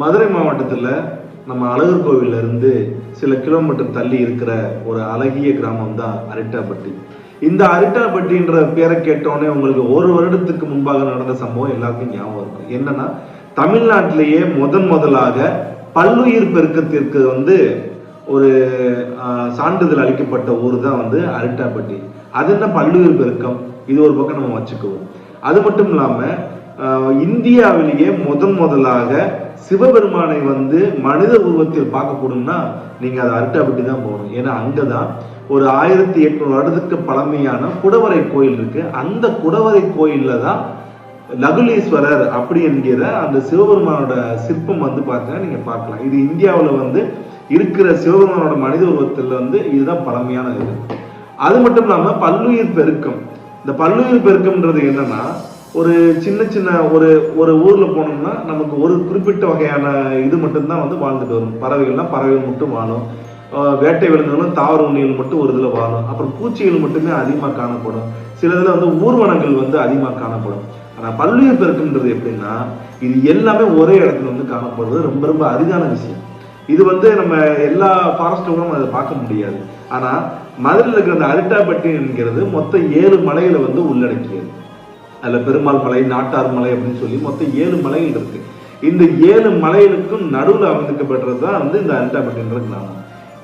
மதுரை மாவட்டத்தில் நம்ம அழகர் கோவிலிருந்து சில கிலோமீட்டர் தள்ளி இருக்கிற ஒரு அழகிய கிராமம் தான் அரிட்டாப்பட்டி. இந்த அரிட்டாப்பட்டின்ற பேரை கேட்டோடனே உங்களுக்கு ஒரு வருடத்துக்கு முன்பாக நடந்த சம்பவம் எல்லாருக்கும் ஞாபகம் இருக்கும். என்னன்னா தமிழ்நாட்டிலேயே முதன் முதலாக பல்லுயிர் பெருக்கத்திற்கு வந்து ஒரு சான்றிதழ் அளிக்கப்பட்ட ஊர் தான் வந்து அரிட்டாப்பட்டி. அது என்ன பல்லுயிர் பெருக்கம்? இது ஒரு பக்கம் நம்ம வச்சுக்குவோம். அது மட்டும் இல்லாமல் இந்தியாவிலேயே முதன் முதலாக சிவபெருமானை வந்து மனித உருவத்தில் பார்க்கக்கூடும்னா நீங்கள் அதை அரட்டை அப்படி தான் போகணும். ஏன்னா அங்கதான் ஒரு ஆயிரத்தி எட்நூறு வருடத்துக்கு பழமையான குடவரை கோயில் இருக்கு. அந்த குடவரை கோயில்ல தான் லகுலீஸ்வரர் அப்படி என்கிற அந்த சிவபெருமானோட சிற்பம் வந்து பார்த்தீங்கன்னா நீங்க பார்க்கலாம். இது இந்தியாவில் வந்து இருக்கிற சிவபெருமானோட மனித உருவத்தில் வந்து இதுதான் பழமையான இது. அது மட்டும் இல்லாமல் பல்லுயிர் பெருக்கம். இந்த பல்லுயிர் பெருக்கம்ன்றது என்னன்னா ஒரு சின்ன சின்ன ஒரு ஒரு ஊரில் போனோம்னா நமக்கு ஒரு குறிப்பிட்ட வகையான இது மட்டும்தான் வந்து வாழ்ந்துட்டு வரும். பறவைகள்லாம் பறவைகள் மட்டும் வாழும். வேட்டை விலங்குகளும் தாவர உண்ணிகள் மட்டும் ஒரு இதில் வாழும். அப்புறம் பூச்சிகள் மட்டுமே அதிகமாக காணப்படும். சில இதில் வந்து ஊர்வனங்கள் வந்து அதிகமாக காணப்படும். ஆனால் பல்லுயிர் பெருக்குன்றது எப்படின்னா இது எல்லாமே ஒரே இடத்துல வந்து காணப்படுறது ரொம்ப ரொம்ப அரிதான விஷயம். இது வந்து நம்ம எல்லா ஃபாரஸ்ட்டுகளும் அதை பார்க்க முடியாது. ஆனால் மதுரையில் இருக்கிற அந்த அரிட்டாப்பட்டி என்கிறது மொத்தம் ஏழு மலைகளை வந்து உள்ளடக்கியது. அதில் பெருமாள் மலை நாட்டார் மலை அப்படின்னு சொல்லி மொத்தம் ஏழு மலைகள் இருக்கு. இந்த ஏழு மலைகளுக்கும் நடுவில் அமைந்துக்கப்பட்டது தான் வந்து இந்த அரிட்டாப்பட்டின்ற கிராமம்.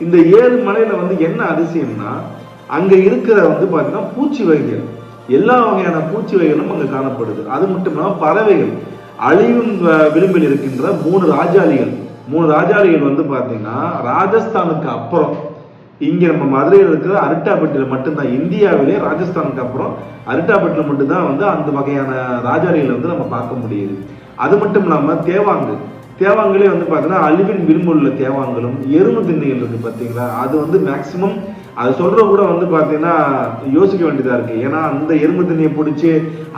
இந்த ஏழு மலையில வந்து என்ன அதிசயம்னா அங்கே இருக்கிற வந்து பார்த்தீங்கன்னா பூச்சி வகைகள். எல்லா வகையான பூச்சி வகைகளும் அங்கே காணப்படுது. அது மட்டும் இல்லாமல் பறவைகள். அழிவும் விளிம்பில் இருக்கின்ற மூணு ராஜாளிகள். மூணு ராஜாளிகள் வந்து பார்த்தீங்கன்னா ராஜஸ்தானுக்கு அப்புறம் இங்கே நம்ம மதுரையில் இருக்கிற அருட்டாப்பட்டியில் மட்டும்தான் இந்தியாவிலே ராஜஸ்தானுக்கு அப்புறம் அருட்டாப்பட்டியில் மட்டும்தான் வந்து அந்த வகையான ராஜாளிகளை வந்து நம்ம பார்க்க முடியுது. அது மட்டும் இல்லாமல் தேவாங்கு. தேவாங்கிலே வந்து பார்த்தீங்கன்னா அழிவின் விரும்புள்ள தேவாங்களும் எருமை திண்ணைகள் இருக்குது பார்த்தீங்களா அது வந்து மேக்சிமம் அது சொல்கிற கூட வந்து பார்த்தீங்கன்னா யோசிக்க வேண்டியதாக இருக்குது ஏன்னா அந்த எறும்பு திண்ணையை பிடிச்சி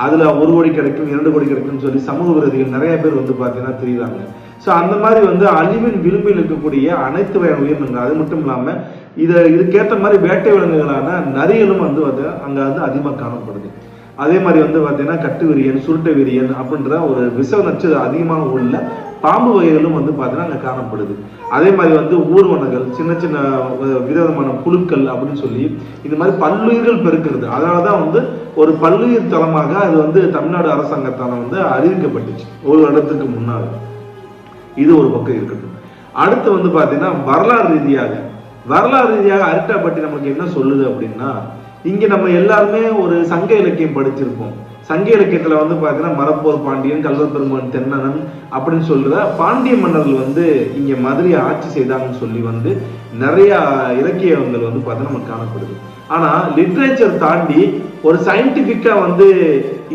அதில் ஒரு கோடி கிடைக்கும் இரண்டு கோடி கிடைக்கும்னு சொல்லி சமூக விரோதிகள் நிறைய பேர் வந்து பார்த்தீங்கன்னா தெரியுறாங்க. ஸோ அந்த மாதிரி வந்து அழிவின் விளிம்பில் இருக்கக்கூடிய அனைத்து வகையான உயிரினங்கள் அது மட்டும் இல்லாமல் இதை இதுக்கேற்ற மாதிரி வேட்டை விலங்குகளான நரிகளும் வந்து வந்து அங்கே வந்து அதிகமாக காணப்படுது. அதே மாதிரி வந்து பார்த்தீங்கன்னா கட்டு விரியன் சுருட்டை விரியன் அப்படின்ற ஒரு விஷ நச்சு அதிகமாக உள்ள பாம்பு வகைகளும் வந்து பார்த்தீங்கன்னா அங்கே காணப்படுது. அதே மாதிரி வந்து ஊர்வனங்கள் சின்ன சின்ன விதவிதமான புழுக்கள் அப்படின்னு சொல்லி இந்த மாதிரி பல்லுயிர்கள் பெருக்கிறது. அதனால தான் வந்து ஒரு பல்லுயிர் தலமாக அது வந்து தமிழ்நாடு அரசாங்கத்தால் வந்து அறிவிக்கப்பட்டுச்சு. ஒரு வருடத்துக்கு முன்னால். இது ஒரு பக்கம் இருக்கட்டும். அடுத்து வந்து பார்த்தீங்கன்னா வரலாறு ரீதியாக வரலாறு ரீதியாக அரிட்டாப்பட்டி நமக்கு என்ன சொல்லுது அப்படின்னா இங்க நம்ம எல்லாருமே ஒரு சங்க இலக்கியம் படிச்சிருப்போம். சங்க இலக்கியத்துல வந்து பார்த்தீங்கன்னா மரப்போர் பாண்டியன் கல்வர் பெருமான் தென்னனன் அப்படின்னு சொல்ற பாண்டிய மன்னர்கள் வந்து இங்க மதுரையை ஆட்சி செய்தாங்கன்னு சொல்லி வந்து நிறைய இலக்கியங்கள் வந்து பார்த்தீங்கன்னா நமக்கு காணப்படுது. ஆனா லிட்ரேச்சர் தாண்டி ஒரு சயின்டிபிக்கா வந்து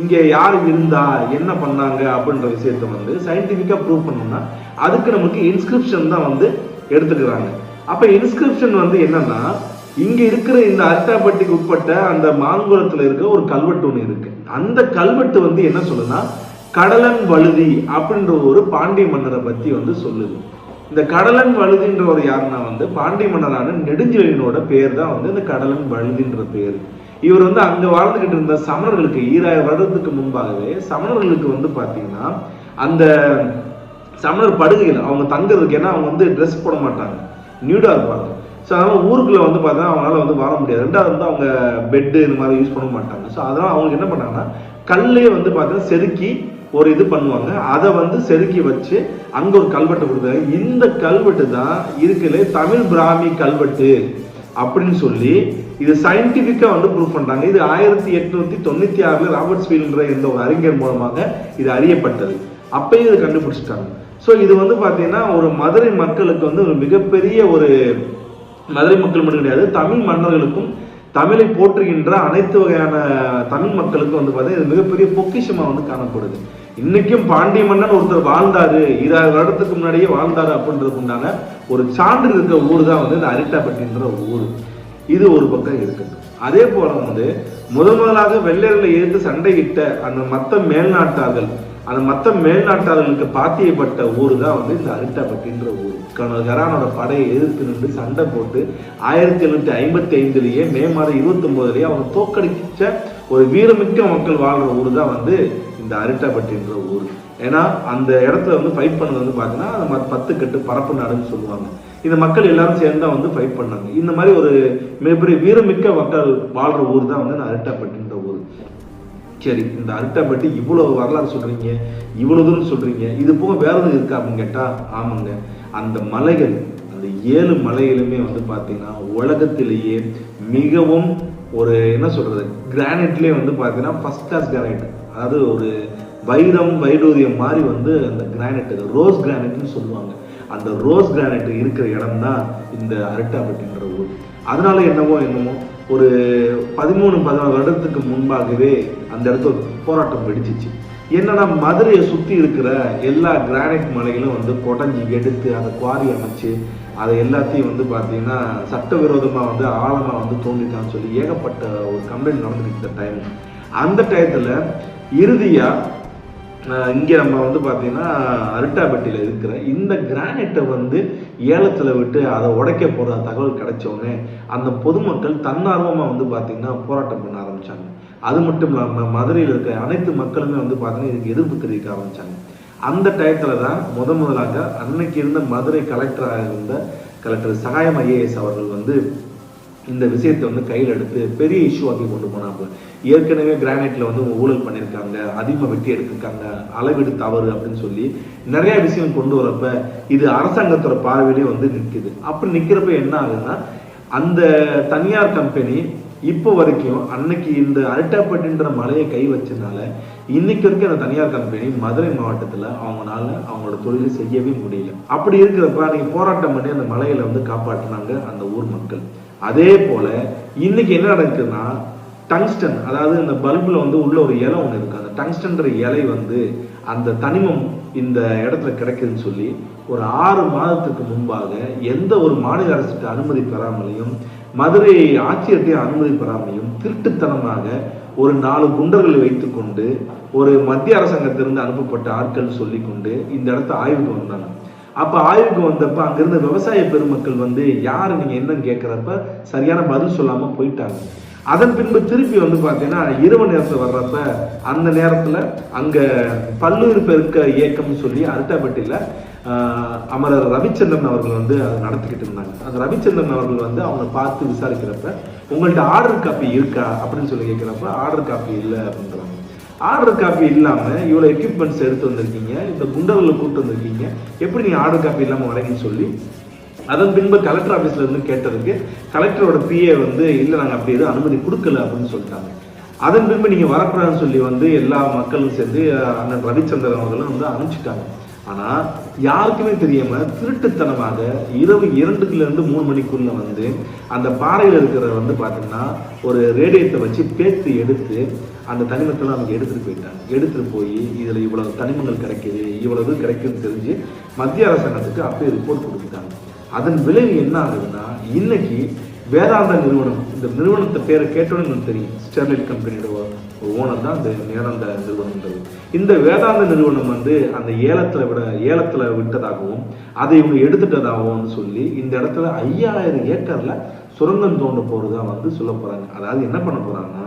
இங்க யார் இருந்தா என்ன பண்ணாங்க அப்படின்ற விஷயத்த வந்து சயின்டிபிக்கா ப்ரூவ் பண்ணோம்னா அதுக்கு நமக்கு இன்ஸ்கிரிப்ஷன் தான் வந்து எடுத்துக்கிறாங்க. அப்ப இன்ஸ்கிரிப்ஷன் வந்து என்னன்னா இங்க இருக்கிற இந்த அரிட்டாப்பட்டிக்கு உட்பட்ட அந்த மாங்குளத்துல இருக்க ஒரு கல்வெட்டு ஒண்ணு இருக்கு. அந்த கல்வெட்டு வந்து என்ன சொல்லுன்னா கடலன் வழுதி அப்படின்ற ஒரு பாண்டிய மன்னரை பத்தி வந்து சொல்லுது. இந்த கடலன் வழுதின்ற ஒரு யாருன்னா வந்து பாண்டிய மன்னரான நெடுஞ்செழியனோட பேர் தான் வந்து இந்த கடலன் வழுதின்ற பேர். இவர் வந்து அங்க வாழ்ந்துகிட்டு இருந்த சமணர்களுக்கு ஈராயிரம் வருடத்துக்கு முன்பாகவே சமணர்களுக்கு வந்து பாத்தீங்கன்னா அந்த சமணர் படுகைகள் அவங்க தங்குறதுக்கு ஏன்னா அவங்க வந்து ட்ரெஸ் போட மாட்டாங்க. நியூடாக இருப்பாங்க ஸோ அதனால் ஊருக்குள்ளே வந்து பார்த்தா அவங்களால வந்து வாழ முடியாது. ரெண்டாவது வந்து அவங்க பெட்டு இந்த மாதிரி யூஸ் பண்ண மாட்டாங்க. ஸோ அதனால் அவங்க என்ன பண்ணாங்கன்னா கல்லே வந்து பார்த்தீங்கன்னா செதுக்கி ஒரு இது பண்ணுவாங்க. அதை வந்து செதுக்கி வச்சு அங்கே ஒரு கல்வெட்டு கொடுத்தாங்க. இந்த கல்வெட்டு தான் இருக்கல தமிழ் பிராமி கல்வெட்டு அப்படின்னு சொல்லி இது சயின்டிஃபிக்காக வந்து ப்ரூவ் பண்ணுறாங்க இது ஆயிரத்தி எட்நூத்தி தொண்ணூற்றி ஆறில் ராபர்ட்ஸ் ஃபீல்ன்ற இந்த ஒரு அறிஞர் மூலமாக இது அறியப்பட்டது. அப்பயும் இது கண்டுபிடிச்சிட்டாங்க. ஸோ இது வந்து பார்த்தீங்கன்னா ஒரு மதுரை மக்களுக்கு வந்து ஒரு மிகப்பெரிய ஒரு மதுரை மக்கள் மட்டும் கிடையாது தமிழ் மன்னர்களுக்கும் தமிழை போற்றுகின்ற அனைத்து வகையான தமிழ் மக்களுக்கும் வந்து பார்த்தீங்கன்னா இது மிகப்பெரிய பொக்கிஷமாக வந்து காணப்படுது. இன்னைக்கும் பாண்டிய மன்னன் ஒருத்தர் வாழ்ந்தாரு இருபது வருடத்துக்கு முன்னாடியே வாழ்ந்தாரு அப்படின்றதுக்கு உண்டான ஒரு சான்று இருக்கிற ஊர் தான் வந்து இந்த அரிட்டாப்பட்டின்ற ஊர். இது ஒரு பக்கம் இருக்குது. அதே போல வந்து முதன் முதலாக வெள்ளையர்களை எதிர்த்து சண்டையிட்ட அந்த மற்ற மேல்நாட்டார்கள் அந்த மற்ற மேல்நாட்டாளர்களுக்கு பாத்தியப்பட்ட ஊர் தான் வந்து இந்த அரிட்டாப்பட்டின்ற ஊர். கர்னல் கரானோட படையை எதிர்த்து நின்று சண்டை போட்டு ஆயிரத்தி எழுநூற்றி ஐம்பத்தி ஐந்துலேயே மே மாதம் இருபத்தி அவங்க தோக்கடிச்ச ஒரு வீரமிக்க மக்கள் வாழ்கிற ஊர் தான் வந்து இந்த அரிட்டாப்பட்டின்ற ஊர். ஏன்னா அந்த இடத்துல வந்து ஃபைட் பண்ணது வந்து பார்த்தீங்கன்னா அது ம- பத்து கட்டு பரப்பு நாடுன்னு சொல்லுவாங்க. இந்த மக்கள் எல்லாரும் சேர்ந்து தான் வந்து ஃபைட் பண்ணாங்க. இந்த மாதிரி ஒரு மிகப்பெரிய வீரமிக்க மக்கள் வாழ்கிற ஊர் தான் வந்து நான் அரிட்டாப்பட்டின்ற சரி இந்த அரிட்டாப்பட்டி இவ்வளவு வரலாறு சொல்றீங்க இவ்வளவு தூரம் சொல்றீங்க இது போக வேற எதுவும் இருக்கா அப்படின்னு கேட்டா ஆமாங்க. அந்த மலைகள் அந்த ஏழு மலைகளுமே வந்து பார்த்திங்கன்னா உலகத்திலேயே மிகவும் ஒரு என்ன சொல்றது கிரானைட்லேயே வந்து பார்த்தீங்கன்னா ஃபர்ஸ்ட் கிளாஸ் கிரானைட் அதாவது ஒரு வைரம் வைடூரியம் மாதிரி வந்து அந்த கிரானைட் ரோஸ் கிரானைட்னு சொல்லுவாங்க. அந்த ரோஸ் கிரானைட் இருக்கிற இடம் தான் இந்த அரட்டாபட்டின்ற ஊர். அதனால என்னவோ என்னமோ ஒரு பதிமூணு பதினாலு வருடத்துக்கு முன்பாகவே அந்த இடத்துல ஒரு போராட்டம் வெடிச்சிச்சு. என்னன்னா மதுரையை சுற்றி இருக்கிற எல்லா கிரானைட் மலைகளும் வந்து கொடைஞ்சி எடுத்து அதை குவாரி அமைச்சு அதை எல்லாத்தையும் வந்து பார்த்தீங்கன்னா சட்டவிரோதமாக வந்து ஆழமாக வந்து தோண்டிட்டான்னு சொல்லி ஏகப்பட்ட ஒரு கம்ப்ளைண்ட் நடந்துட்டு டைம் அந்த டயத்தில் இறுதியாக இங்கே நம்ம வந்து பார்த்தீங்கன்னா அரிட்டாபட்டியில இருக்கிற இந்த கிரானைட்டை வந்து ஏலத்தில் விட்டு அதை உடைக்க போகிற தகவல் கிடைச்சோடனே அந்த பொதுமக்கள் தன்னார்வமாக வந்து பார்த்திங்கன்னா போராட்டம் பண்ண ஆரம்பித்தாங்க அது மட்டும் இல்லாமல் மதுரையில் இருக்கிற அனைத்து மக்களுமே வந்து பார்த்தீங்கன்னா இதுக்கு எதிர்ப்பு தெரிவிக்க ஆரம்பிச்சாங்க. அந்த டயத்தில் தான் முத முதலாக அன்னைக்கு இருந்த மதுரை கலெக்டராக இருந்த கலெக்டர் சகாயம் ஐஏஎஸ் அவர்கள் வந்து இந்த விஷயத்தை வந்து கையில் எடுத்து பெரிய இஷ்யூ ஆக்கி கொண்டு போனாங்க. ஏற்கனவே கிரானைட்டில் வந்து ஊழல் பண்ணியிருக்காங்க அதிகமாக வெட்டி எடுத்திருக்காங்க அளவீடு தவறு அப்படின்னு சொல்லி நிறைய விஷயம் கொண்டு வரப்ப இது அரசாங்கத்தோட பார்வையிலே வந்து நிற்குது அப்படி நிற்கிறப்ப என்ன ஆகுதுன்னா அந்த தனியார் கம்பெனி இப்போ வரைக்கும் அன்னைக்கு இந்த அரட்டாப்பட்டின்ற மலையை கை வச்சனால இன்னைக்கு வரைக்கும் அந்த தனியார் கம்பெனி மதுரை மாவட்டத்தில் அவங்களால அவங்களோட தொழிலை செய்யவே முடியல. அப்படி இருக்கிறப்ப அன்னைக்கு போராட்டம் பண்ணி அந்த மலையில வந்து காப்பாற்றினாங்க அந்த ஊர் மக்கள். அதே போல இன்னைக்கு என்ன நடக்குதுன்னா டங்ஸ்டன் அதாவது இந்த பல்புல வந்து உள்ள ஒரு இலை ஒன்று இருக்கு. அந்த டங்ஸ்டன்ற இலை வந்து அந்த தனிமம் இந்த இடத்துல கிடைக்குதுன்னு சொல்லி ஒரு ஆறு மாதத்துக்கு முன்பாக எந்த ஒரு மாநில அரசுக்கு அனுமதி பெறாமலையும் மதுரை ஆட்சியர்கிட்டையும் அனுமதி பெறாமலையும் திருட்டுத்தனமாக ஒரு நாலு குண்டர்களை வைத்துக்கொண்டு ஒரு மத்திய அரசாங்கத்திலிருந்து அனுப்பப்பட்ட ஆட்கள் சொல்லிக்கொண்டு இந்த இடத்த ஆய்வுக்கு வந்தாங்க. அப்ப ஆய்வுக்கு வந்தப்ப அங்கிருந்த விவசாய பெருமக்கள் வந்து யார் நீங்க என்னன்னு கேட்குறப்ப சரியான பதில் சொல்லாம போயிட்டாங்க. அதன் பின்பு திருப்பி வந்து பார்த்தீங்கன்னா இரவு நேரத்தில் வர்றப்ப அந்த நேரத்தில் அங்கே பல்லுயிர் பெருக்க இயக்கம்னு சொல்லி அரிட்டாப்பட்டியில அமரர் ரவிச்சந்திரன் அவர்கள் வந்து அதை நடத்திக்கிட்டு இருந்தாங்க. அந்த ரவிச்சந்திரன் அவர்கள் வந்து அவங்க பார்த்து விசாரிக்கிறப்ப உங்கள்ட்ட ஆர்டர் காப்பி இருக்கா? அப்படின்னு சொல்லி கேட்குறப்ப ஆர்டர் காப்பி இல்லை அப்படின்றாங்க. ஆர்டர் காப்பி இல்லாமல் இவ்வளோ எக்யூப்மெண்ட்ஸ் எடுத்து வந்திருக்கீங்க இந்த குண்டர்களை கூப்பிட்டு வந்திருக்கீங்க எப்படி நீங்கள் ஆர்டர் காப்பி இல்லாமல் வரீங்கன்னு சொல்லி அதன் பின்பு கலெக்டர் ஆஃபீஸில் இருந்து கேட்டதுக்கு கலெக்டரோட பிஏ வந்து இல்லை நாங்கள் அப்படி எதுவும் அனுமதி கொடுக்கல அப்படின்னு சொல்லிட்டாங்க. அதன் பின்பு நீங்கள் வரக்கூடாதுன்னு சொல்லி வந்து எல்லா மக்களும் சேர்ந்து அண்ணன் ரவிச்சந்திரன் அவர்களும் வந்து அனுப்பிச்சிட்டாங்க. ஆனால் யாருக்குமே தெரியாமல் திருட்டுத்தனமாக இரவு இரண்டுக்குலேருந்து மூணு மணிக்குள்ளே வந்து அந்த பாறையில் இருக்கிற வந்து பார்த்திங்கன்னா ஒரு ரேடியத்தை வச்சு பேத்து எடுத்து அந்த தனிமத்தெல்லாம் அவங்க எடுத்துகிட்டு போயிட்டாங்க. எடுத்துகிட்டு போய் இதில் இவ்வளவு தனிமங்கள் கிடைக்குது இவ்வளவு கிடைக்குன்னு கிடைக்குதுன்னு தெரிஞ்சு மத்திய அரசாங்கத்துக்கு அப்பயே ரிப்போர்ட் கொடுத்துட்டாங்க. அதன் விளைவு என்ன ஆகுதுன்னா இன்னைக்கு வேதாந்தா நிறுவனம் இந்த நிறுவனத்தை பேரை கேட்டோன்னு எனக்கு தெரியும். ஸ்டெர்லைட் கம்பெனியோட ஓனர் தான் இந்த வேதாந்த நிறுவனம்ன்றது இந்த வேதாந்த நிறுவனம் வந்து அந்த ஏலத்தில் விட ஏலத்தில் விட்டதாகவும் அதை இவங்க எடுத்துட்டதாகவும் சொல்லி இந்த இடத்துல ஐயாயிரம் ஏக்கரில் சுரங்கம் தோண்ட போகிறதா வந்து சொல்ல போகிறாங்க அதாவது என்ன பண்ண போகிறாங்கன்னா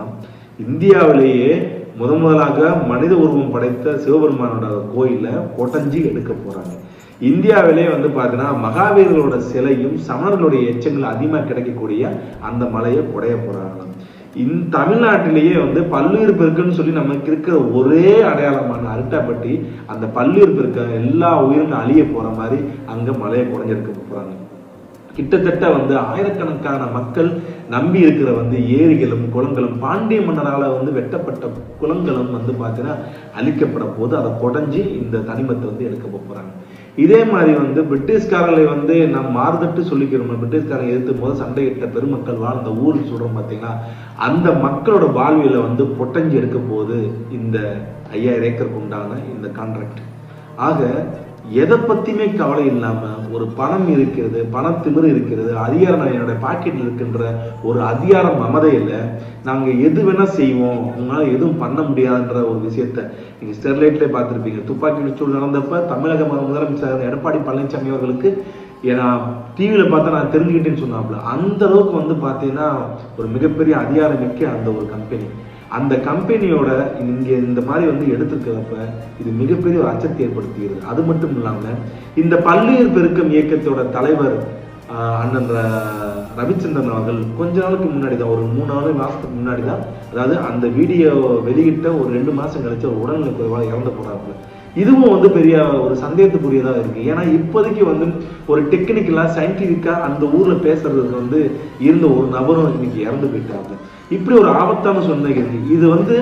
இந்தியாவிலேயே முத முதலாக மனித உருவம் படைத்த சிவபெருமானோட கோயில கொட்டஞ்சி எடுக்க போறாங்க. இந்தியாவிலே வந்து பார்த்தீங்கன்னா மகாவீரர்களோட சிலையும் சமணர்களுடைய எச்சங்கள் அதிகமாக கிடைக்கக்கூடிய அந்த மலையை குடைய போறாங்களாம் இந் தமிழ்நாட்டிலேயே வந்து பல்லுயிர் பெருக்குன்னு சொல்லி நமக்கு இருக்கிற ஒரே அடையாளமான அரிட்டாப்பட்டி அந்த பல்லுயிர் பெருக்க எல்லா உயிரும் அழிய போற மாதிரி அங்க மலையை குறைஞ்சிருக்க கிட்டத்தட்ட வந்து ஆயிரக்கணக்கான மக்கள் நம்பி இருக்கிற வந்து ஏரிகளும் குளங்களும் பாண்டிய மன்னரால் வந்து வெட்டப்பட்ட குளங்களும் வந்து பார்த்தீங்கன்னா அழிக்கப்பட போது அதை குடஞ்சி இந்த தனிமத்தை வந்து எடுக்க போறாங்க. இதே மாதிரி வந்து பிரிட்டிஷ்காரர்களை வந்து நாம் மாறுதட்டு சொல்லிக்கிறோம். பிரிட்டிஷ்காரங்க எதிர்த்து போது சண்டையிட்ட பெருமக்கள் வாழ்ந்த ஊர் சொல்கிறோம் பார்த்தீங்கன்னா அந்த மக்களோட வாழ்வியலை வந்து பொட்டஞ்சி எடுக்க போது இந்த ஐயாயிரம் ஏக்கருக்கு உண்டான இந்த கான்ட்ராக்ட் ஆக எதை பற்றியுமே கவலை இல்லாமல் ஒரு பணம் இருக்கிறது பணத்திமிர் இருக்கிறது அதிகாரம் என்னுடைய பாக்கெட்டில் இருக்கின்ற ஒரு அதிகாரம் மமதையில் நாங்கள் எது வேணால் செய்வோம். உங்களால் எதுவும் பண்ண முடியாதுன்ற ஒரு விஷயத்த நீங்கள் ஸ்டெர்லைட்லேயே பார்த்துருப்பீங்க. துப்பாக்கி சூழ் நடந்தப்ப தமிழக முதலமைச்சர் எடப்பாடி பழனிசாமி அவர்களுக்கு ஏன்னா டிவியில் பார்த்தா நான் தெரிஞ்சுக்கிட்டேன்னு சொன்னாப்புல அந்த அளவுக்கு வந்து பார்த்தீங்கன்னா ஒரு மிகப்பெரிய அதிகாரம் மிக்க அந்த ஒரு கம்பெனி அந்த கம்பெனியோட இங்க இந்த மாதிரி வந்து எடுத்துக்கிறப்ப இது மிகப்பெரிய ஒரு அச்சத்தை ஏற்படுத்துகிறது. அது மட்டும் இல்லாம இந்த பல்லுயிர் பெருக்கம் இயக்கத்தோட தலைவர் அண்ணன் ரவிச்சந்திரன் அவர்கள் கொஞ்ச நாளுக்கு முன்னாடி தான் ஒரு மூணு நாலு மாசத்துக்கு முன்னாடி தான் அதாவது அந்த வீடியோ வெளியிட்ட ஒரு ரெண்டு மாசம் கழிச்சு ஒரு உடல்நல குறைவாக இறந்து போறாப்புல இதுவும் வந்து பெரிய ஒரு சந்தேகத்துக்குரியதாக இருக்குது ஏன்னா இப்போதைக்கு வந்து ஒரு டெக்னிக்கலாக சயின்டிஃபிக்காக அந்த ஊரில் பேசுறதுக்கு வந்து இருந்த ஒரு நபரும் இன்னைக்கு இறந்து போயிட்டாங்க. இப்படி ஒரு ஆபத்தான சூழ்நிலை இருக்கு இது வந்து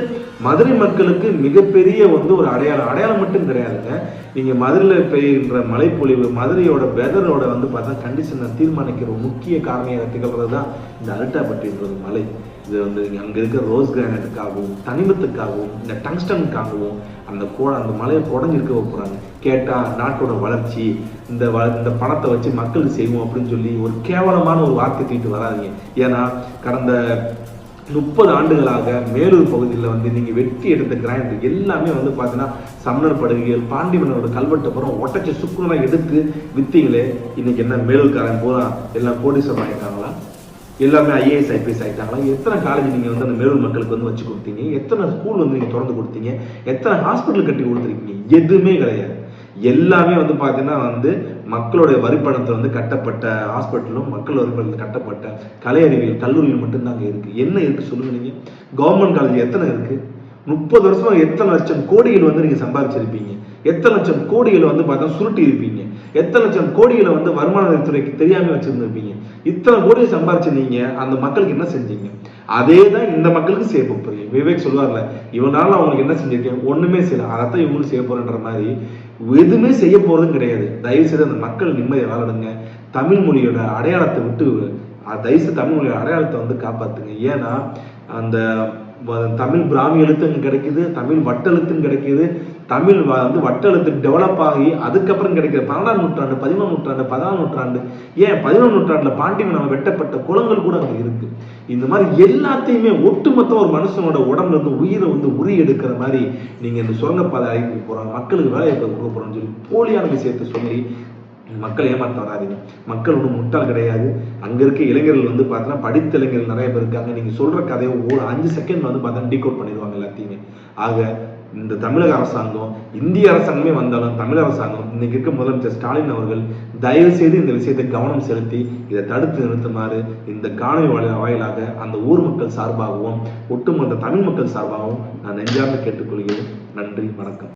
மதுரை மக்களுக்கு மிகப்பெரிய வந்து ஒரு அடையாளம். அடையாளம் மட்டும் கிடையாதுங்க. நீங்கள் மதுரையில் பெய்கின்ற மழைப்பொழிவு மதுரையோட வெதரோட வந்து பார்த்தா கண்டிஷனை தீர்மானிக்கிற ஒரு முக்கிய காரணியாக திகழ்கிறது தான் இந்த அருட்டாப்பட்டின்றது மலை. இது வந்து அங்கே இருக்க ரோஸ் கிரானைட்டுக்காகவும் தனிமத்துக்காகவும் இந்த டங்ஸ்டனுக்காகவும் அந்த கோட அந்த மலையை குடஞ்சிருக்க போகிறாங்க கேட்டால் நாட்டோட வளர்ச்சி இந்த வ இந்த பணத்தை வச்சு மக்கள் செய்வோம் அப்படின்னு சொல்லி ஒரு கேவலமான ஒரு வார்த்தை தீட்டு வராதீங்க. ஏன்னா கடந்த முப்பது ஆண்டுகளாக மேலூர் பகுதியில் வந்து நீங்கள் வெட்டி எடுத்த கிராண்ட் எல்லாமே வந்து பார்த்தீங்கன்னா சமணர் படுகைகள் பாண்டிமனோட கல்வெட்டு அப்புறம் ஒட்டச்சி சுக்குனமாக எடுத்து வித்தீங்களே இன்னைக்கு என்ன மேலூர்காரன் பூரா எல்லாம் கோடீஸ்வரம் ஆயிட்டாங்களா எல்லாமே ஐஏஎஸ் ஐபிஎஸ் ஆகிட்டாங்களா எத்தனை காலேஜ் நீங்கள் வந்து அந்த மேலூர் மக்களுக்கு வந்து வச்சு கொடுத்தீங்க? எத்தனை ஸ்கூல் வந்து நீங்கள் திறந்து கொடுத்தீங்க? எத்தனை ஹாஸ்பிட்டல் கட்டி கொடுத்துருக்கீங்க? எதுவுமே கிடையாது. எல்லாமே வந்து பார்த்தீங்கன்னா வந்து மக்களுடைய வரிப்பணத்தில் வந்து கட்டப்பட்ட ஹாஸ்பிட்டலும் மக்கள் வரிப்பணத்தில் கட்டப்பட்ட கலை அறிவியல் கல்லூரிகள் மட்டும்தாங்க இருக்குது என்ன இருக்குது சொல்லுங்க நீங்கள் கவர்மெண்ட் காலேஜ் எத்தனை இருக்குது முப்பது வருஷம் எத்தனை லட்சம் கோடிகள் வந்து நீங்கள் சம்பாதிச்சிருப்பீங்க. எத்தனை லட்சம் கோடிகளை வந்து பார்த்தா சுருட்டி இருப்பீங்க எத்தனை லட்சம் கோடிகளை வந்து வருமான வரித்துறைக்கு தெரியாமல் வச்சிருந்திருப்பீங்க. இத்தனை கோடியை சம்பாரிச்சிருந்தீங்க அந்த மக்களுக்கு என்ன செஞ்சீங்க? அதே தான் இந்த மக்களுக்கு செய்ய போறீங்க. விவேக் சொல்லுவார்ல இவனால அவங்களுக்கு என்ன செஞ்சிருக்கேன்? ஒண்ணுமே செய்யல. அதைத்தான் இவங்களுக்கு செய்ய போறேன்ற மாதிரி. எதுவுமே செய்ய போறதும் கிடையாது. தயவு செய்து அந்த மக்கள் நிம்மதியை வாழடுங்க. தமிழ் மொழியோட அடையாளத்தை விட்டு தயவு செய்து தமிழ் மொழியோட அடையாளத்தை வந்து காப்பாத்துங்க. ஏன்னா அந்த தமிழ் பிராமி எழுத்தும் கிடைக்குது தமிழ் வட்டெழுத்தும் கிடைக்குது தமிழ் வந்து வட்டெழுத்து டெவலப் ஆகி அதுக்கப்புறம் கிடைக்கிற பன்னெண்டாம் நூற்றாண்டு பதிமூணு நூற்றாண்டு பதினாலாம் நூற்றாண்டு. ஏன் பதினொன்று நூற்றாண்டுல நம்ம வெட்டப்பட்ட குளங்கள் கூட அங்கே இருக்கு. இந்த மாதிரி எல்லாத்தையுமே ஒட்டுமொத்த ஒரு மனுஷனோட உடம்புல இருந்து உயிரை வந்து உரி எடுக்கிற மாதிரி நீங்க இந்த சுரங்கப்பாதை அறிவிக்க போகிறாங்க மக்களுக்கு வேலை கொடுக்க போறோம்னு சொல்லி போலியான விஷயத்தை சொல்லி மக்கள் ஏமாற்ற வராதீங்க மக்கள் ஒன்றும் முட்டாள் கிடையாது. அங்க இருக்க இளைஞர்கள் வந்து பார்த்தீங்கன்னா படித்த இளைஞர்கள் நிறைய பேர் இருக்காங்க. நீங்க சொல்ற கதையை ஒரு அஞ்சு செகண்ட் வந்து பார்த்தா டீகோட் பண்ணிடுவாங்க எல்லாத்தையுமே. ஆக இந்த தமிழக அரசாங்கம் இந்திய அரசாங்கமே வந்தாலும் தமிழ் அரசாங்கம் இன்னைக்கு இருக்க முதலமைச்சர் ஸ்டாலின் அவர்கள் தயவு செய்து இந்த விஷயத்தை கவனம் செலுத்தி இதை தடுத்து நிறுத்துமாறு இந்த காணொலி வாயிலாக அந்த ஊர் மக்கள் சார்பாகவும் ஒட்டுமொத்த தமிழ் மக்கள் சார்பாகவும் நான் நெஞ்சார்ந்து கேட்டுக்கொள்கிறேன். நன்றி வணக்கம்.